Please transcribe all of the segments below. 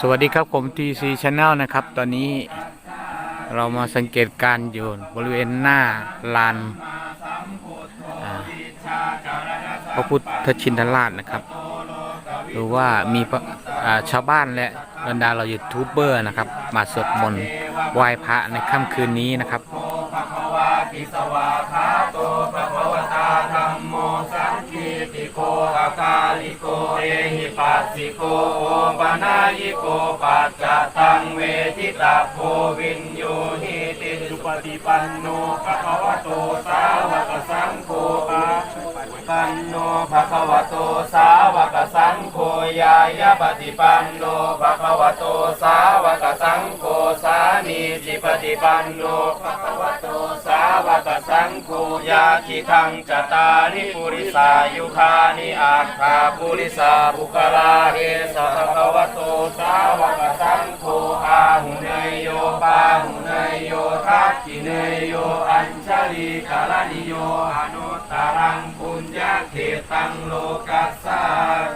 สวัสดีครับผม TC Channel นะครับ ตอนนี้เรามาสังเกตการณ์อยู่บริเวณหน้าลานพระพุทธชินทราชนะครับหรือว่ามีชาวบ้านและบรรดาเรายูทูบเบอร์นะครับ มาสวดมนต์ไหว้พระในค่ำคืนนี้นะครับ ติโกอากาลิโกเอหิปัสสิโกโอปนายิโกปัจจตังเวทิตาโพวินโยหิติสุปฏิปันโนภะคะวะโตสาวกสังโฆอาปันโนภะคะวะโตสาว ยายปฏิปันโนภะคะวะโตสาวกสังโฆสามีจิปฏิปันโนภะคะวะโตสาวกสังโฆยาคิทังจตาริปุริสายุคานิอาคาปุริสาภุคลาเฮสะภะคะวะโตสาวกสังโฆอาหุเนยโยปาหุเนยโยทักขิเนยโยอัญชลีกาลนิโยอนุ ตรังปุญญาเขตังโลกัสสา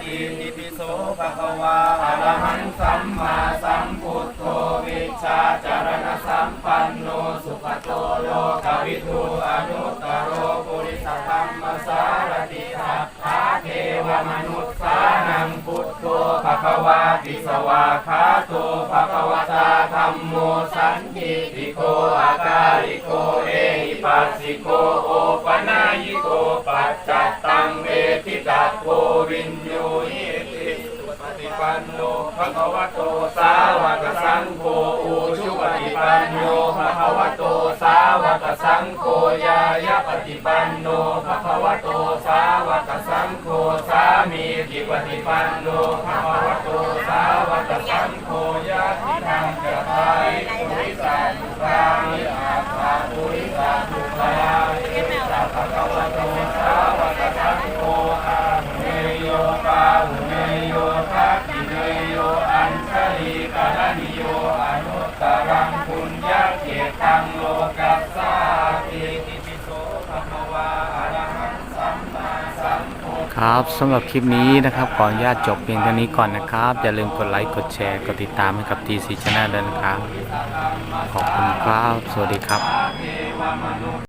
ตินิพิโสภะคะวาอรหันสัมมาสัมพุทโธวิชชาจารณสัมปันโนสุขโตโลกวิทูอนุตตโรปุริสธรรมสารติสัทธาเทวมนุษย์สานังพุทโธภะคะวาติสวาคาโตภะคะวตาธัมโมสันทิติโกอากาลิโกเอหิปัสสิโกโอปะน จจัตตังเวทิตาโพวินโยหิติสุปฏิปันโนภะคะวะโตสาวกสังโฆอุชุปฏิปันโนภะคะวะโตสาวกสังโฆยายะปฏิปันโนภะคะวะโตสาวกสังโฆสามีจิปฏิปันโนภะคะวะโตสาวกสังโฆยะทิทังกตายปุริสังคามิอาภาปุริสังทุกายาเอสัพพะคะวะโต ครับสำหรับคลิปนี้นะครับขออนุญาตจบเพียงเท่านี้ก่อนนะครับ อย่าลืมกดไลค์กดแชร์กดติดตามให้กับ TC Channel ด้วยนะครับ ขอบคุณครับ สวัสดีครับ